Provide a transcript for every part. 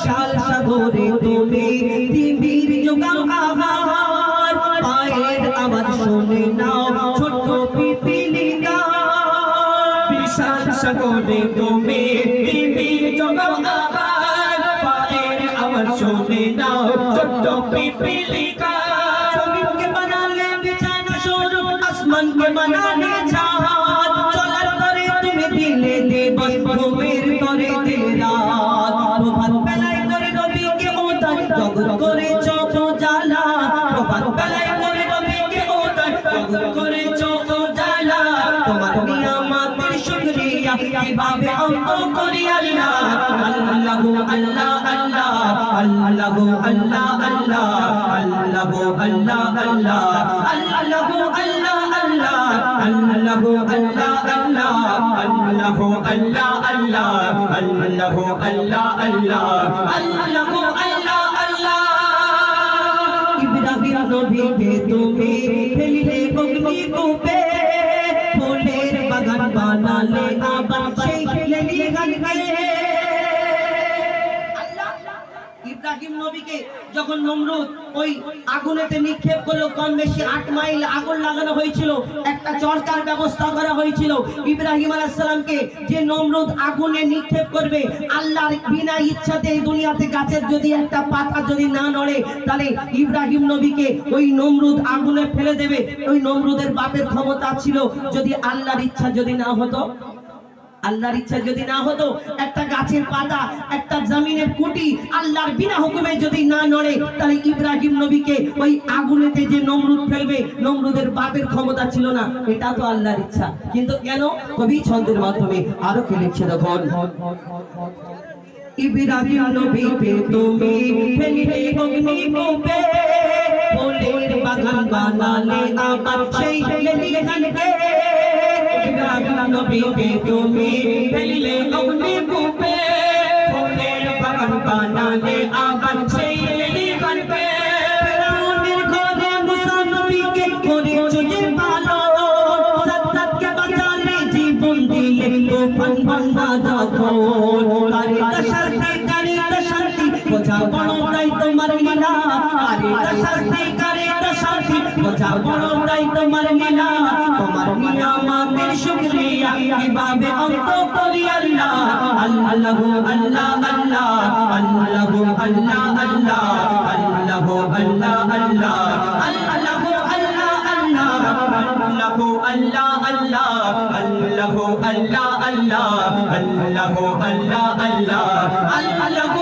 বিশাল সাগরে তুমি পৃথিবীর যোগাও আহার পায়ের আওয়াজ শুনে নাও ছোট্ট পিপিলিকা বিশাল সাগরে তুমি পৃথিবীর যোগাও আহার পায়ের আওয়াজ শুনে নাও ছোট্ট পিপিলিকা জমিনকে বানালে বিছানা স্বরূপ আসমানকে বানালে বেলায় করে নবীকে ওদার জগৎ করে চোখ জ্বালা। তোমার বেলায় করে নবীকে ওদার জগৎ করে চোখ জ্বালা। তোমার নিয়ামতের শুকরিয়া কীভাবে অন্ত করি আল্লাহ? আল্লাহু আল্লাহ আল্লাহ, আল্লাহু আল্লাহ আল্লাহ, আল্লাহু আল্লাহ আল্লাহ, আল্লাহু আল্লাহ বাগান বানালে আবার সেই লেলি গানকে ইব্রাহিম নবীকে যখন নমরুদ ওই আগুনেতে নিক্ষেপ করল, কম বেশি আট মাইল আগুন লাগানো হয়েছিল, একটা চরকার ব্যবস্থা করা হয়েছিল। ইব্রাহিম আলাইসালামকে যে নমরুদ আগুনে নিক্ষেপ করবে, আল্লাহর বিনা ইচ্ছাতে এই দুনিয়াতে গাছের যদি একটা পাতা যদি না নড়ে, তাহলে ইব্রাহিম নবীকে ওই নমরুদ আগুনে ফেলে দেবে। ওই নমরুদের বাপের ক্ষমতা ছিল যদি আল্লাহর ইচ্ছা যদি না হতো। আল্লাহর ইচ্ছা যদি না হতো, একটা গাছের পাতা, একটা জমিনের কুটি আল্লাহর বিনা হুকুমে যদি না নড়ে, তাহলে ইব্রাহিম নবীকে ওই আগুনেতে যে নমরুদ ফেলবে, নমরুদের বাপের ক্ষমতা ছিল না। এটা তো আল্লাহর ইচ্ছা। কিন্তু কেন? কবি ছন্দের মাধ্যমে আরও কি লিখছে তখন ইব্রাহিম নবীকে তুমি ফেলিলে অগ্নি কূপে, ফুলের বাগান বানালে আবার সেই লেলি গানকে আল্লাহ নবীকে তুমি ফেলিলে অগ্নি কূপে ফুলের বাগান বানালে আবার সেই গানবে ফেরাউনের ঘরে মুসা নবীকে করে চলে ভালো সত্তাকে বাঁচালে জীবন দিলে তুফান বান্দা দেখো তার দশার বড়টাই তোমার মিনা আরে দশাস্তি করে দশাস্তি বোঝা বড়টাই তোমার মিনা তোমার মিনা আমাদের শুকরিয়া কীভাবে অন্ত করি আল্লাহ আল্লাহু আল্লাহ আল্লাহ আল্লাহু আল্লাহ আল্লাহ আল্লাহু আল্লাহ আল্লাহ আল্লাহু আল্লাহ আল্লাহ আল্লাহু আল্লাহ আল্লাহ আল্লাহু আল্লাহ আল্লাহ আল্লাহু আল্লাহ আল্লাহ আল্লাহু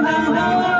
Thank you.